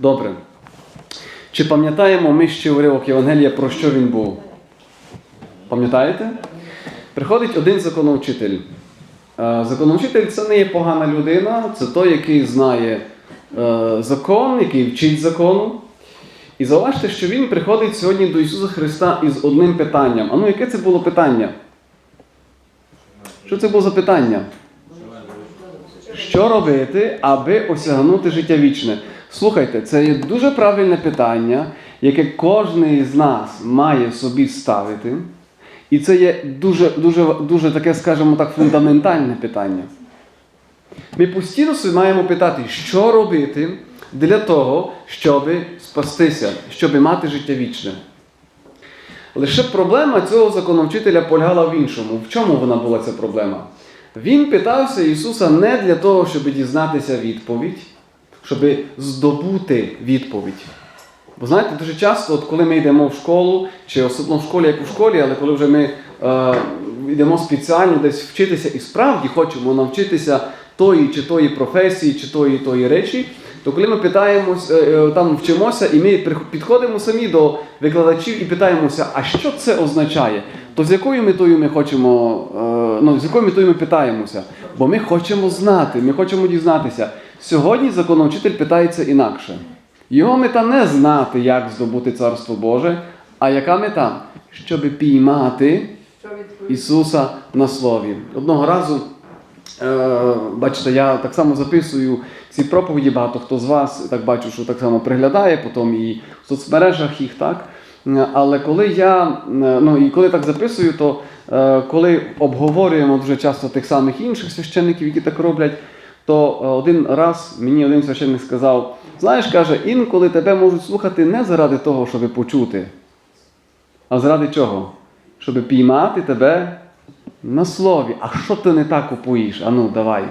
Добре. Чи пам'ятаємо ми ще уривок Євангелія, про що він був? Пам'ятаєте? Приходить один законовчитель. Е, Законовчитель це не є погана людина, це той, який знає е, закон, який вчить закону. І зауважте, що він приходить сьогодні до Ісуса Христа із одним питанням. А ну, яке це було питання? Що це було за питання? Що робити, аби осягнути життя вічне? Слухайте, це є дуже правильне питання, яке кожен з нас має собі ставити. І це є дуже, дуже, дуже таке, скажімо так, фундаментальне питання. Ми постійно собі маємо питати, що робити для того, щоб спастися, щоб мати життя вічне. Лише проблема цього законовчителя полягала в іншому. В чому вона була ця проблема? Він питався Ісуса не для того, щоб дізнатися відповідь, щоб здобути відповідь. Бо знаєте, дуже часто, от коли ми йдемо в школу, чи особливо в школі, як у школі, але коли вже ми е, йдемо спеціально десь вчитися і справді хочемо навчитися тої чи тої професії, чи тої тої речі, то коли ми питаємось, е, е, там вчимося, і ми підходимо самі до викладачів і питаємося, а що це означає? То з якою метою ми хочемо, е, ну з якою метою ми питаємося? Бо ми хочемо знати, ми хочемо дізнатися. Сьогодні законовчитель питається інакше. Його мета не знати, як здобути Царство Боже, а яка мета? Щоб піймати Ісуса на слові. Одного разу, е, бачите, я так само записую ці проповіді, багато хто з вас так бачу, що так само приглядає, потім і в соцмережах їх, так. Але коли я е, ну і коли так записую, то е, коли обговорюємо дуже часто тих самих інших священників, які так роблять, то е, один раз мені один священник сказав: знаєш, каже, інколи тебе можуть слухати не заради того, щоб почути, а заради чого? Щоб піймати тебе на слові. А що ти не так купуєш? Ану, давай.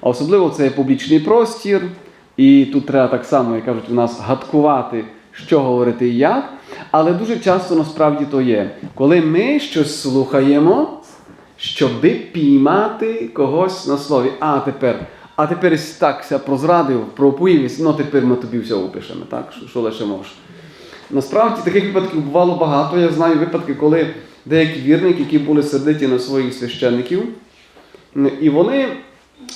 А особливо це є публічний простір, і тут треба так само, як кажуть, у нас гадкувати, що говорити і як. Але дуже часто насправді то є, коли ми щось слухаємо, щоби піймати когось на слові. А тепер, а тепер так ся прозрадив, проповівся, ну тепер ми тобі все опишемо, так? Що, що лише можеш. Насправді таких випадків бувало багато. Я знаю випадки, коли деякі вірники, які були сердиті на своїх священників, і вони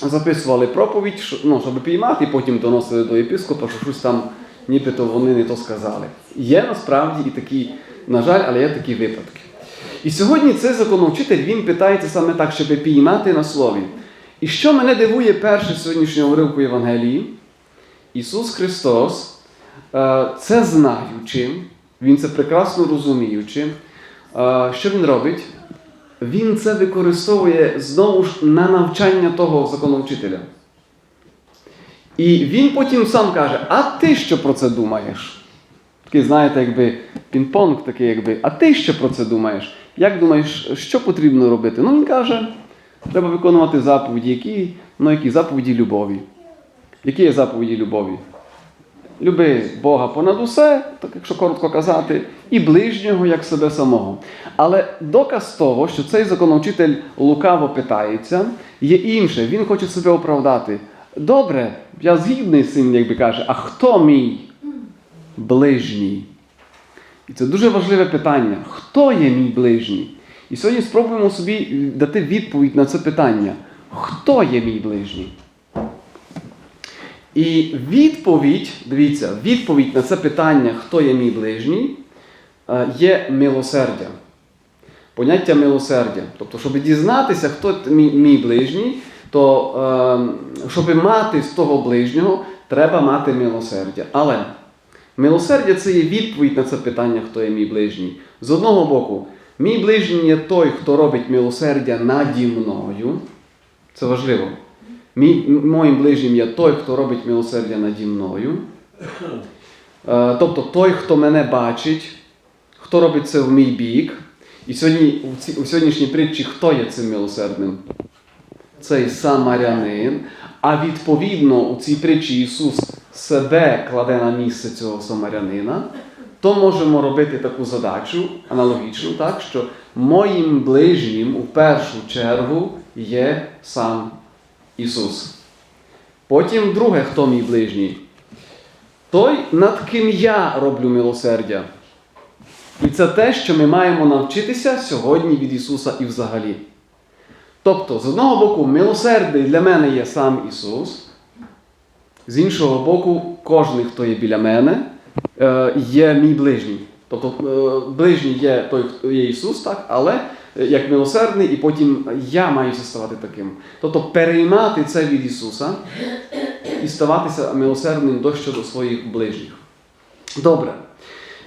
записували проповідь, що- ну, щоб піймати, і потім доносили до єпископа, що щось там нібито вони не то сказали. Є насправді і такі, на жаль, але є такі випадки. І сьогодні цей законовчитель він питається саме так, щоб піймати на слові. І що мене дивує перше сьогоднішнього уривку Євангелії, Ісус Христос, е, це знаючи, Він це прекрасно розуміючи, е, що Він робить? Він це використовує знову ж на навчання того законовчителя. І він потім сам каже: А ти що про це думаєш? Такий, знаєте, якби пінг-понг такий, якби, а ти що про це думаєш? Як думаєш, що потрібно робити? Ну, він каже, треба виконувати заповіді, які, ну, які заповіді любові. Які є заповіді любові? Люби Бога понад усе, так якщо коротко казати, і ближнього як себе самого. Але доказ того, що цей законовчитель лукаво питається, є інше. Він хоче себе оправдати. Добре, я згідний з цим, якби каже, а хто мій ближній? І це дуже важливе питання. Хто є мій ближній? І сьогодні спробуємо собі дати відповідь на це питання. Хто є мій ближній? І відповідь, дивіться, відповідь на це питання, хто є мій ближній, е, є милосердя. Поняття милосердя. Тобто, щоб дізнатися, хто мій, мій ближній, то е, щоб мати з того ближнього, треба мати милосердя. Але милосердя це є відповідь на це питання, хто є мій ближній. З одного боку, мій ближній є той, хто робить милосердя наді мною. Це важливо. Мій, моїм ближнім є той, хто робить милосердя наді мною. Е, Тобто той, хто мене бачить, хто робить це в мій бік. І сьогодні, у, сьогоднішній притчі хто є цим милосердним? Цей самарянин. А відповідно у цій притчі Ісус себе кладе на місце цього самарянина, то можемо робити таку задачу аналогічну, так, що моїм ближнім у першу чергу є сам Ісус. Потім друге, хто мій ближній? той, над ким я роблю милосердя. І це те, що ми маємо навчитися сьогодні від Ісуса і взагалі. Тобто, з одного боку, милосердний для мене є сам Ісус, з іншого боку, кожен, хто є біля мене, є мій ближній. Тобто е, ближній є той, хто є Ісус, так, але е, як милосердний, і потім я маю ставати таким. Тобто переймати це від Ісуса і ставатися милосердним до щодо своїх ближніх. Добре.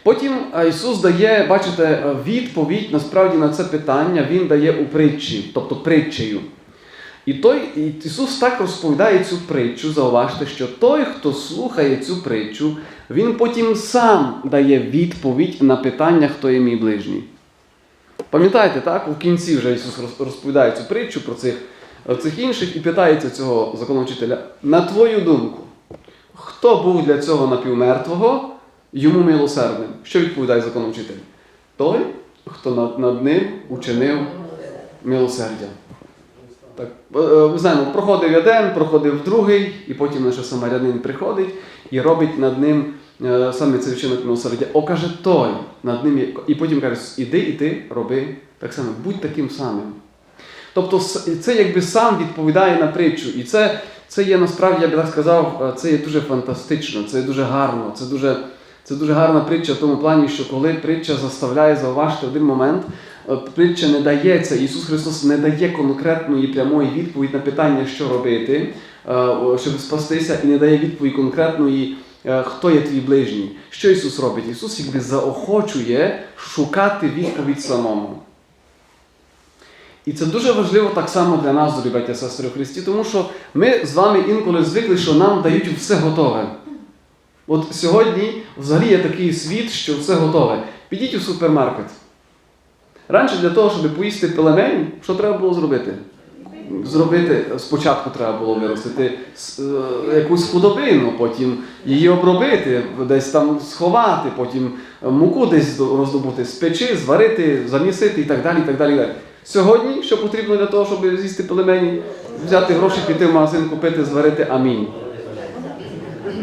Потім е, Ісус дає, бачите, е, відповідь насправді на це питання Він дає у притчі, тобто притчею. І той і Ісус так розповідає цю притчу, зауважте, що той, хто слухає цю притчу, він потім сам дає відповідь на питання, хто є мій ближній. Пам'ятаєте, так? У кінці вже Ісус розповідає цю притчу про цих, е, цих інших і питається цього законовчителя, на твою думку, хто був для цього напівмертвого, йому милосердним? Що відповідає законовчитель? Той, хто над, над ним учинив милосердя. Так, е, ми знаємо, проходив один, проходив другий, і потім наш самарянин приходить і робить над ним е, саме цей вчинок милосердя. О, каже той над ним, і потім каже, іди і ти роби так само, будь таким самим. Тобто це якби сам відповідає на притчу. І це, це є насправді, я би так сказав, е, це є дуже фантастично, це є дуже гарно, це дуже, це дуже гарна притча в тому плані, що коли притча заставляє зауважити один момент, притча не дається, Ісус Христос не дає конкретної прямої відповіді на питання, що робити, е, щоб спастися, і не дає відповіді конкретної, е, хто є твій ближній. Що Ісус робить? Ісус якби заохочує шукати відповідь самому. І це дуже важливо так само для нас, дорогі браття сестри Христі, тому що ми з вами інколи звикли, що нам дають все готове. От сьогодні взагалі є такий світ, що все готове. Підіть у супермаркет. Раніше для того, щоб поїсти пелемень, що треба було зробити? Зробити спочатку треба було виростити е, якусь худобину, потім її обробити, десь там сховати, потім муку десь роздобути, спечи, зварити, замісити і так далі. і так далі. Сьогодні, що потрібно для того, щоб з'їсти пелемені, взяти гроші, піти в магазин, купити, зварити амінь.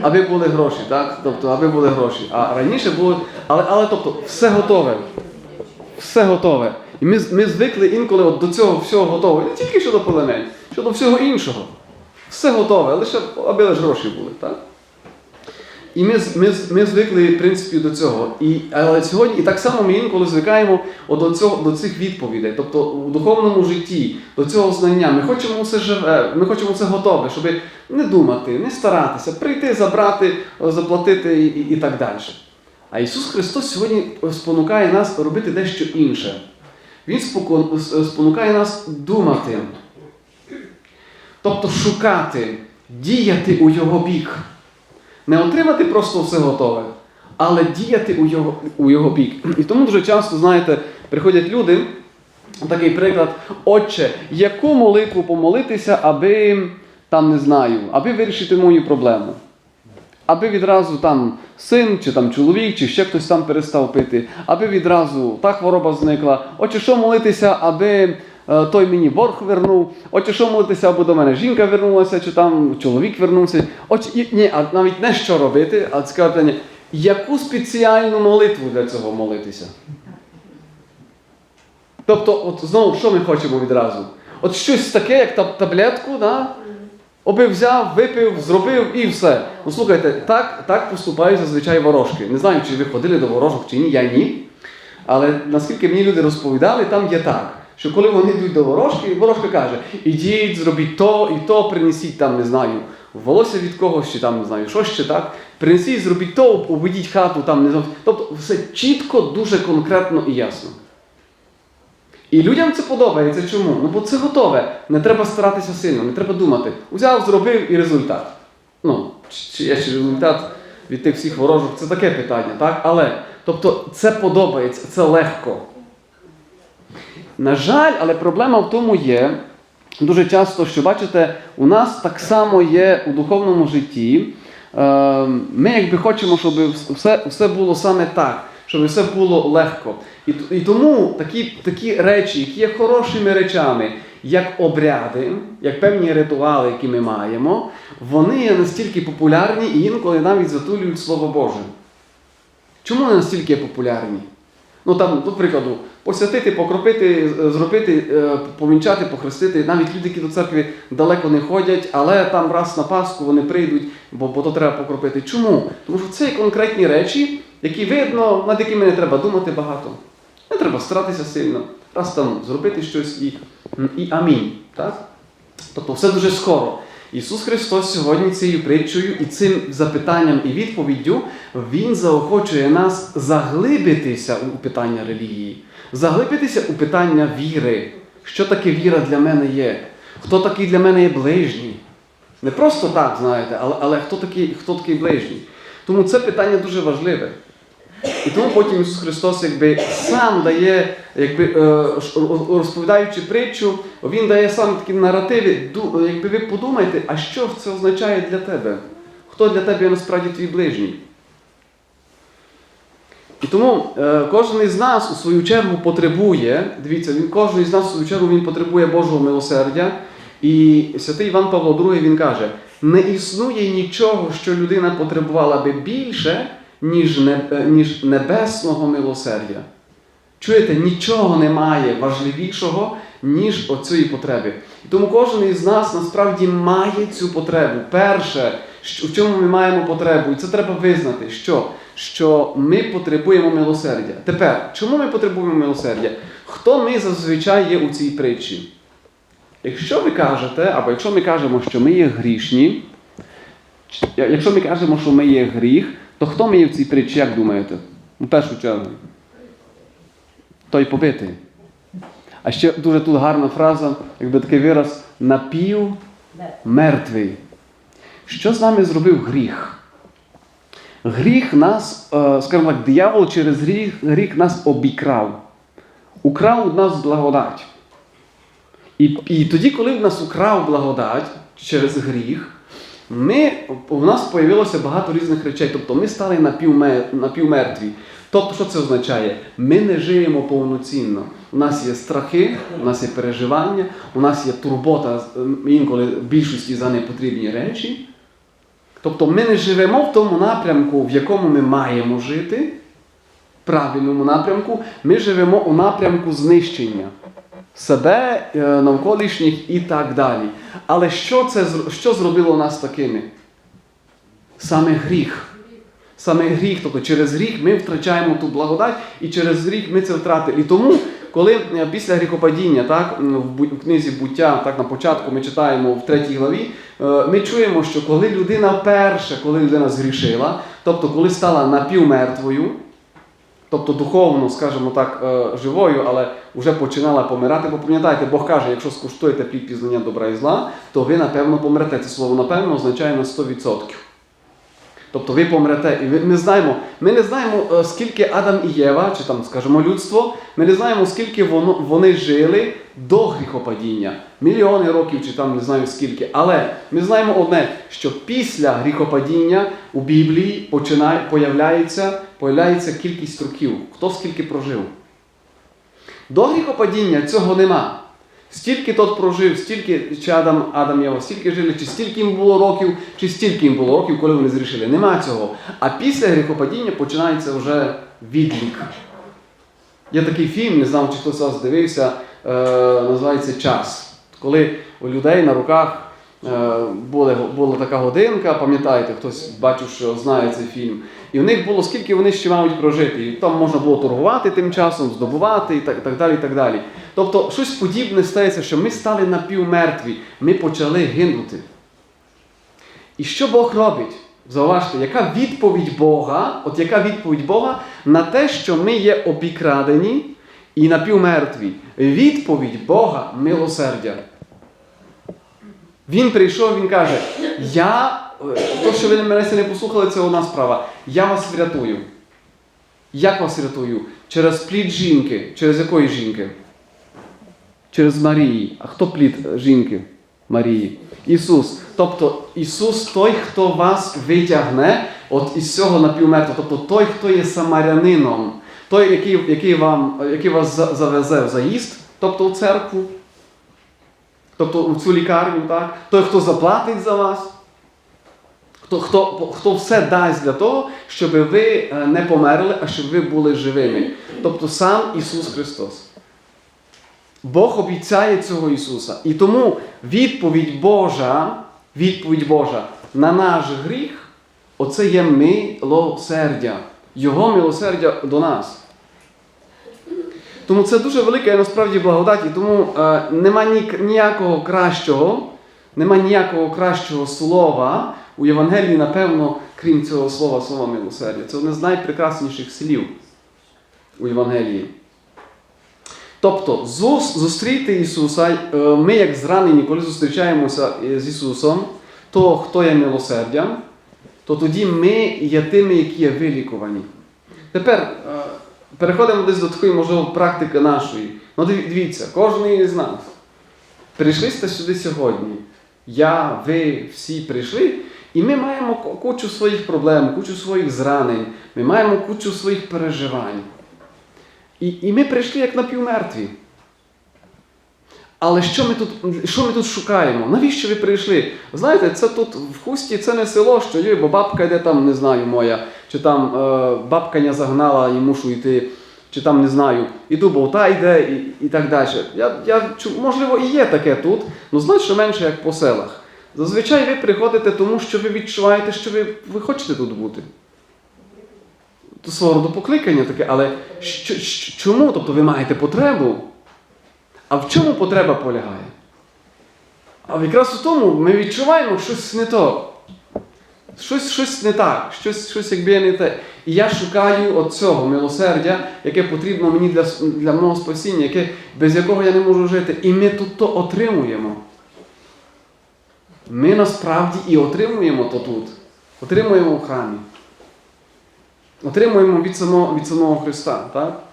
Аби були гроші, так? Тобто, аби були гроші. А раніше було. Але, але тобто, все готове. Все готове. І ми, ми звикли інколи от до цього всього готового. Не тільки щодо пелемень, щодо всього іншого. Все готове, лише аби лише гроші були, так? І ми, ми, ми звикли, в принципі, до цього. І, але сьогодні, і так само ми інколи звикаємо от до, цього, до цих відповідей. Тобто у духовному житті, до цього знання. Ми хочемо все живе, ми хочемо все готове, щоб не думати, не старатися, прийти, забрати, заплатити і, і, і так далі. А Ісус Христос сьогодні спонукає нас робити дещо інше. Він спонукає нас думати. Тобто шукати, діяти у Його бік. Не отримати просто все готове, але діяти у його, у його бік. І тому дуже часто, знаєте, приходять люди, такий приклад, Отче, яку молитву помолитися, аби там не знаю, аби вирішити мою проблему. Аби відразу там син, чи там чоловік, чи ще хтось там перестав пити, аби відразу та хвороба зникла. Отже, що молитися, аби е, той мені борг вернув, отже, що молитися, аби до мене жінка вернулася, чи там чоловік вернувся. Отже, і, ні, а навіть не що робити, а цікаве питання, яку спеціальну молитву для цього молитися? Тобто, от знову, що ми хочемо відразу? От щось таке, як таблетку, да? Оби взяв, випив, зробив і все. Ну слухайте, так, так поступають зазвичай ворожки. Не знаю, чи ви ходили до ворожок чи ні, я ні. Але наскільки мені люди розповідали, там є так, що коли вони йдуть до ворожки, ворожка каже: ідіть, зробіть то і то, принесіть там, не знаю, волосся від когось, чи там не знаю, що ще так. Принесіть, зробіть то, обведіть хату, там не знаю. Тобто все чітко, дуже конкретно і ясно. І людям це подобається. Чому? Ну бо це готове. Не треба старатися сильно, не треба думати. Взяв, зробив і результат. Ну, чи- є ще результат від тих всіх ворожок, це таке питання, так? Але тобто це подобається, це легко. На жаль, але проблема в тому є, дуже часто, що бачите, у нас так само є у духовному житті. е, Ми якби хочемо, щоб все, все було саме так. Щоб все було легко. І, і тому такі, такі речі, які є хорошими речами, як обряди, як певні ритуали, які ми маємо, вони є настільки популярні і інколи навіть затулюють Слово Боже. Чому вони настільки популярні? Ну там, до прикладу, посвятити, покропити, е, зробити, е, помінчати, похрестити. Навіть люди, які до церкви далеко не ходять, але там раз на Пасху вони прийдуть, бо, бо то треба покропити. Чому? Тому що це є конкретні речі, які видно, над якими не треба думати багато. Не треба старатися сильно. Раз там зробити щось і, і амінь. Так? Тобто все дуже скоро. Ісус Христос сьогодні цією притчею і цим запитанням і відповіддю Він заохочує нас заглибитися у питання релігії, заглибитися у питання віри. Що таке віра для мене є? Хто такий для мене є ближній? Не просто так, знаєте, але, але хто, такий, хто такий ближній? Тому це питання дуже важливе. І тому потім Ісус Христос якби сам дає, якби е, розповідаючи притчу, Він дає сам такі наративи. Якби ви подумайте, а що це означає для тебе? Хто для тебе є насправді твій ближній? І тому е, кожен із нас у свою чергу потребує, дивіться, він, кожен із нас у свою чергу він потребує Божого милосердя. І святий Іван Павло II він каже: не існує нічого, що людина потребувала би більше, ніж, не, ніж небесного милосердя. Чуєте, нічого немає важливішого, ніж оцієї потреби. І тому кожен із нас насправді має цю потребу. Перше, в чому ми маємо потребу, і це треба визнати, що, що ми потребуємо милосердя. Тепер, чому ми потребуємо милосердя? Хто ми зазвичай є у цій притчі? Якщо ви кажете, або якщо ми кажемо, що ми є грішні, якщо ми кажемо, що ми є гріх, то хто є в цій притчі, як думаєте? У першу чергу. Той побитий. А ще дуже тут гарна фраза, якби такий вираз напів мертвий. Що з нами зробив гріх? Гріх нас, е, скажімо так, диявол через гріх, гріх нас обікрав. Украв у нас благодать. І, і тоді, коли в нас украв благодать через гріх, ми, у нас з'явилося багато різних речей. Тобто ми стали напівме- напівмертві. Тобто, що це означає? Ми не живемо повноцінно. У нас є страхи, у нас є переживання, у нас є турбота ем, інколи в більшості за непотрібні речі. Тобто ми не живемо в тому напрямку, в якому ми маємо жити, правильному напрямку, ми живемо у напрямку знищення себе, е, навколишніх і так далі. Але що це що зробило нас такими? Саме гріх. Саме гріх, тобто через гріх ми втрачаємо ту благодать, і через гріх ми це втратили. І тому, коли е, після гріхопадіння, так, в книзі буття, так на початку ми читаємо в третій главі, е, ми чуємо, що коли людина перше, коли людина згрішила, тобто коли стала напівмертвою, тобто духовно, скажімо так, е, живою, але вже починала помирати. Бо пам'ятаєте, Бог каже, якщо скуштуєте плід пізнання добра і зла, то ви напевно помрете. Це слово напевно означає на 100%. Тобто ви помрете. І ви- ми знаємо, ми не знаємо, е, скільки Адам і Єва, чи там, скажімо, людство, ми не знаємо, скільки воно, вони жили до гріхопадіння. Мільйони років, чи там не знаю скільки. Але ми знаємо одне, що після гріхопадіння у Біблії починає, появляється, появляється кількість років. Хто скільки прожив. До гріхопадіння цього нема. Стільки тот прожив, стільки чи Адам, Адам Єва, стільки жили, чи стільки їм було років, чи стільки їм було років, коли вони зрішили. Нема цього. А після гріхопадіння починається вже відлік. Є такий фільм, не знаю, чи хтось вас дивився, е, називається Час. Коли у людей на руках е, була, була така годинка, пам'ятаєте, хтось бачив, що знає цей фільм. І в них було скільки вони ще мають прожити. І там можна було торгувати тим часом, здобувати і так, так далі. і так далі. Тобто щось подібне стається, що ми стали напівмертві, ми почали гинути. І що Бог робить? Зауважте, яка відповідь Бога, от яка відповідь Бога на те, що ми є обікрадені і напівмертві? Відповідь Бога милосердя. Він прийшов, він каже: Я, е, то, що ви мене не послухали, це одна справа. Я вас врятую. Як вас врятую? Через плід жінки. Через якої жінки? Через Марії. А хто плід е, жінки? Марії. Ісус. Тобто Ісус той, хто вас витягне от із цього напівмертвого, тобто той, хто є самарянином, той, який, який, вам, який вас завезе в заїзд, тобто в церкву, тобто в цю лікарню, так? той, хто заплатить за вас. Хто, хто, хто все дасть для того, щоб ви е, не померли, а щоб ви були живими. Тобто сам Ісус Христос. Бог обіцяє цього Ісуса. І тому відповідь Божа, відповідь Божа на наш гріх, оце є милосердя. Його милосердя до нас. Тому це дуже велика насправді благодать, і тому е, нема ні, ніякого кращого, нема ніякого кращого слова у Євангелії, напевно, крім цього слова, слова милосердя. Це одне з найпрекрасніших слів у Євангелії. Тобто, зустріти Ісуса, е, ми, як зранені, коли зустрічаємося з Ісусом, то хто є милосердям, то тоді ми є тими, які є вилікувані. Тепер е, переходимо десь до такої, можливо, практики нашої. Ну, дивіться, кожен із нас. Прийшли сте сюди сьогодні. Я, ви всі прийшли, і ми маємо кучу своїх проблем, кучу своїх зранень, ми маємо кучу своїх переживань. І, і ми прийшли як напівмертві. Але що ми тут що ми тут шукаємо? Навіщо ви прийшли? Знаєте, це тут в хусті це не село, що є, бо бабка йде там, не знаю, моя, чи там е, бабка не загнала і мушу йти, чи там не знаю, іду, бо та йде і, і так далі. Я, я, можливо, і є таке тут, але значно менше, як по селах. Зазвичай ви приходите тому, що ви відчуваєте, що ви, ви хочете тут бути. Свого роду покликання таке, але чому? Тобто ви маєте потребу? А в чому потреба полягає? А якраз у тому ми відчуваємо щось не то. Щось, щось не так, щось, щось якби не те. І я шукаю от цього милосердя, яке потрібно мені для, для мого спасіння, яке, без якого я не можу жити. І ми тут то отримуємо. Ми насправді і отримуємо то тут. Отримуємо в храмі. Отримуємо від самого, від самого Христа. Так?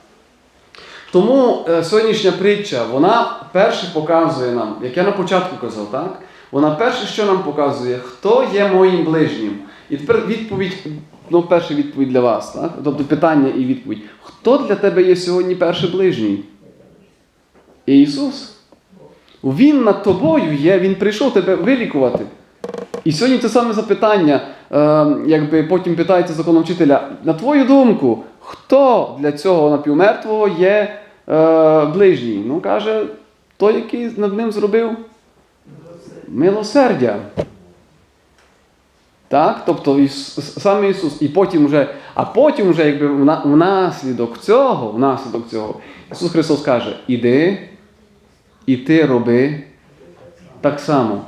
Тому е, сьогоднішня притча, вона перше показує нам, як я на початку казав, так? Вона перше, що нам показує, хто є моїм ближнім. І тепер відповідь, ну, перша відповідь для вас, так? Тобто питання і відповідь. Хто для тебе є сьогодні перший ближній? Ісус. Він над тобою є, Він прийшов тебе вилікувати. І сьогодні це саме запитання, е, якби потім питається законовчителя, на твою думку, хто для цього напівмертвого є е, ближній? Ну, каже, той, який над ним зробив милосердя. Так? Тобто Іс- саме Ісус. І потім вже, а потім вже, якби внаслідок цього, внаслідок цього, Ісус Христос каже: іди, і ти роби так само.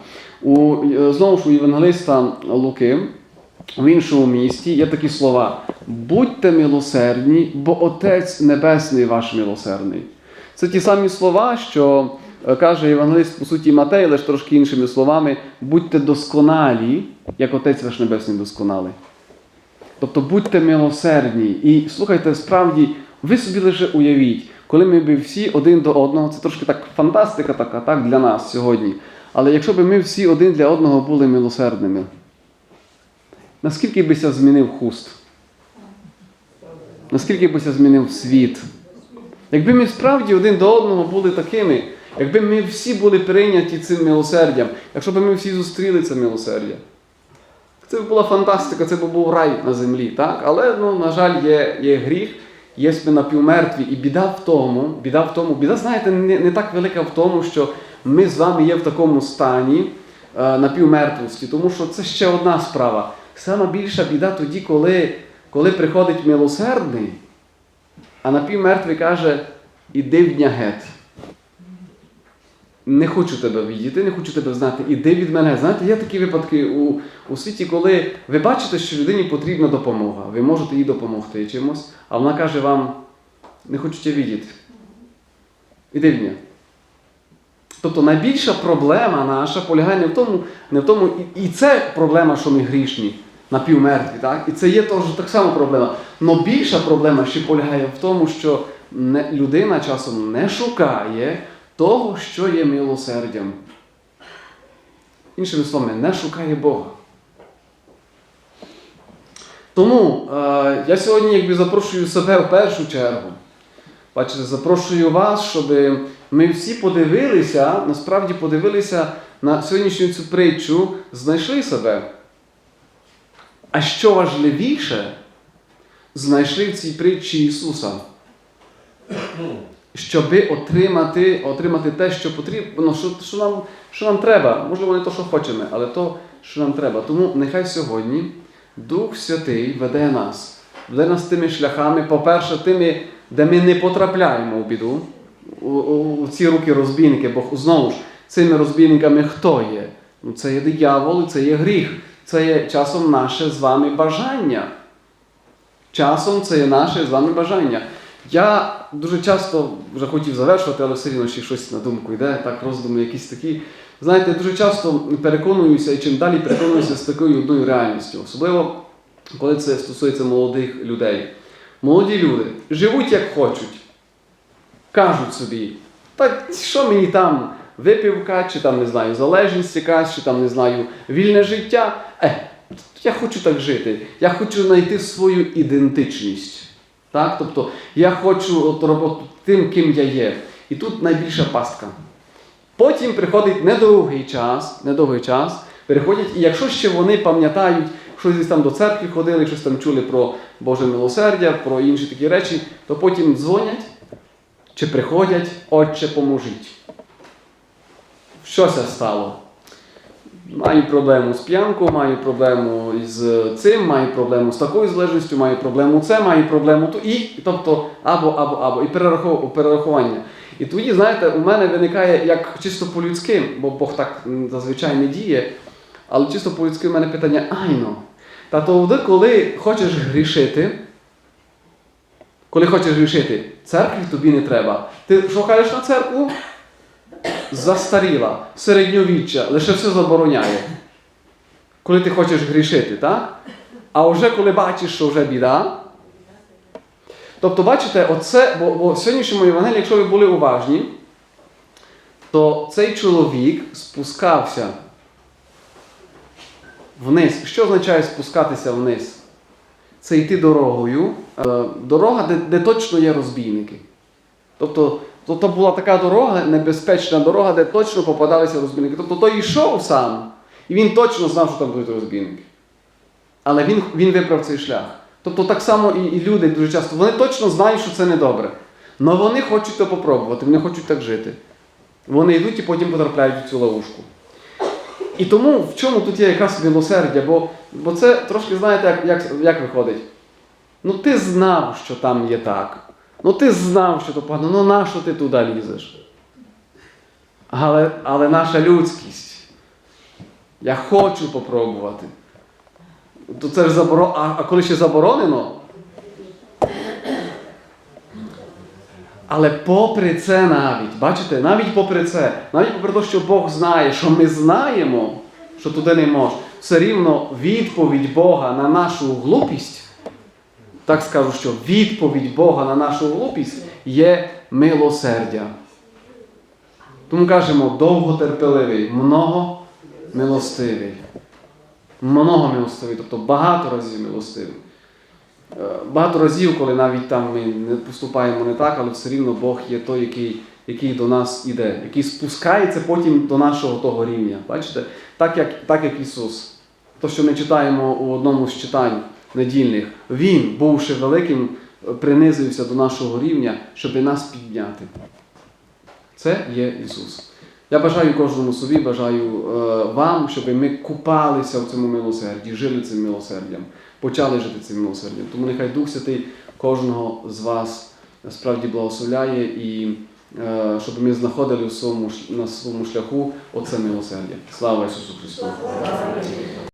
У, е, знову ж у Євангелиста Луки, в іншому місті є такі слова: будьте милосердні, бо Отець Небесний ваш милосердний. Це ті самі слова, що е, каже Євангелист, по суті, Матей, лише трошки іншими словами: будьте досконалі, як Отець ваш Небесний досконалий. Тобто будьте милосердні. І слухайте, справді, ви собі лише уявіть, коли ми б всі один до одного, це трошки так фантастика така, так, для нас сьогодні. Але якщо б ми всі один для одного були милосердними, наскільки бися змінив хуст? Наскільки бися змінив світ? Якби ми справді один до одного були такими, якби ми всі були прийняті цим милосердям, якщо б ми всі зустріли це милосердя. Це б була фантастика, це б був рай на землі, так? Але, ну, на жаль, є, є гріх, є ми напівмертві, і біда в тому, біда в тому, біда, знаєте, не, не так велика в тому, що ми з вами є в такому стані е, напівмертвості, тому що це ще одна справа. Сама більша біда тоді, коли, коли приходить милосердний, а напівмертвий каже, іди в дня геть. Не хочу тебе відійти, не хочу тебе знати, іди від мене. Знаєте, є такі випадки у, у світі, коли ви бачите, що людині потрібна допомога, ви можете їй допомогти чимось, а вона каже вам, не хочу тебе відійти. Іди в дня. Тобто найбільша проблема наша полягає не в тому, не в тому, і, це проблема, що ми грішні, напівмертві, так? І це є теж так само проблема. Но більша проблема ще полягає в тому, що не, людина часом не шукає того, що є милосердям. іншими словами, не шукає Бога. Тому е, я сьогодні якби запрошую себе в першу чергу. Бачите, запрошую вас, щоб ми всі подивилися, насправді подивилися на сьогоднішню цю притчу, знайшли себе. А що важливіше, знайшли в цій притчі Ісуса. Щоби отримати, отримати те, що потрібно, ну, що, що, нам, що нам треба. Можливо, не то, що хочемо, але то, що нам треба. Тому нехай сьогодні Дух Святий веде нас, веде нас тими шляхами, по-перше, тими, де ми не потрапляємо у біду, у, у, у ці руки розбійники, бо знову ж цими розбійниками хто є? Ну, це є диявол, це є гріх, це є часом наше з вами бажання. Часом це є наше з вами бажання. Я дуже часто вже хотів завершувати, але все рівно ще щось на думку йде, так роздуми якісь такі. Знаєте, дуже часто переконуюся і чим далі переконуюся з такою одною реальністю, особливо коли це стосується молодих людей. Молоді люди живуть як хочуть, кажуть собі, та що мені там випивка, чи там не знаю, залежність якась, чи там не знаю, вільне життя. Е, я хочу так жити. Я хочу знайти свою ідентичність. Так? Тобто я хочу от, робити тим, ким я є. І тут найбільша пастка. Потім приходить недовгий час, недовгий час, переходять, і якщо ще вони пам'ятають, що десь там до церкви ходили, щось там чули про Боже милосердя, про інші такі речі, то потім дзвонять чи приходять, Отче, поможіть. Щося стало. Маю проблему з п'янкою, маю проблему з цим, маю проблему з такою залежністю, маю проблему це, маю проблему ту. І, тобто, або, або, або. І перерахування. І тоді, знаєте, у мене виникає як чисто по-людськи, бо Бог так зазвичай не діє, але чисто по-людськи у мене питання: айно. Та тоді, коли хочеш грішити, коли хочеш грішити, церкві тобі не треба. Ти що кажеш на церкву? Застаріла, середньовіччя, лише все забороняє. Коли ти хочеш грішити, так? А вже коли бачиш, що вже біда. Тобто, бачите, оце, бо, бо в сьогоднішньому Євангелії, якщо ви були уважні, то цей чоловік спускався вниз. Що означає спускатися вниз? Це йти дорогою. Е, Дорога, де, де точно є розбійники. Тобто, то, то була така дорога, небезпечна дорога, де точно попадалися розбійники. Тобто той йшов сам, і він точно знав, що там будуть розбійники. Але він, він вибрав цей шлях. Тобто так само і, і люди дуже часто, вони точно знають, що це недобре. Але вони хочуть то попробувати, вони хочуть так жити. Вони йдуть і потім потрапляють у цю ловушку. І тому в чому тут є якраз милосердя, бо, бо це трошки, знаєте, як, як, як виходить. Ну ти знав, що там є так. Ну ти знав, що то погано, ну нащо ти туди лізеш? Але, але наша людськість. Я хочу попробувати. То це ж заборо... а, а коли ще заборонено. Але попри це навіть, бачите, навіть попри це, навіть попри те, що Бог знає, що ми знаємо, що туди не можна, все рівно відповідь Бога на нашу глупість, так скажу, що відповідь Бога на нашу глупість є милосердя. Тому кажемо, довготерпеливий, много милостивий. Много милостивий, тобто багато разів милостивий. Е, Багато разів, коли навіть там ми не поступаємо не так, але все рівно Бог є той, який, який до нас іде, який спускається потім до нашого того рівня. Бачите? Так як, так як Ісус. То, що ми читаємо у одному з читань недільних, Він, бувши великим, принизився до нашого рівня, щоб нас підняти. Це є Ісус. Я бажаю кожному собі, бажаю е, вам, щоб ми купалися в цьому милосерді, жили цим милосердям, почали жити цим милосердям. Тому нехай Дух Святий кожного з вас справді благословляє і е, щоб ми знаходили в своєму, на своєму шляху оце милосердя. Слава Ісусу Христу!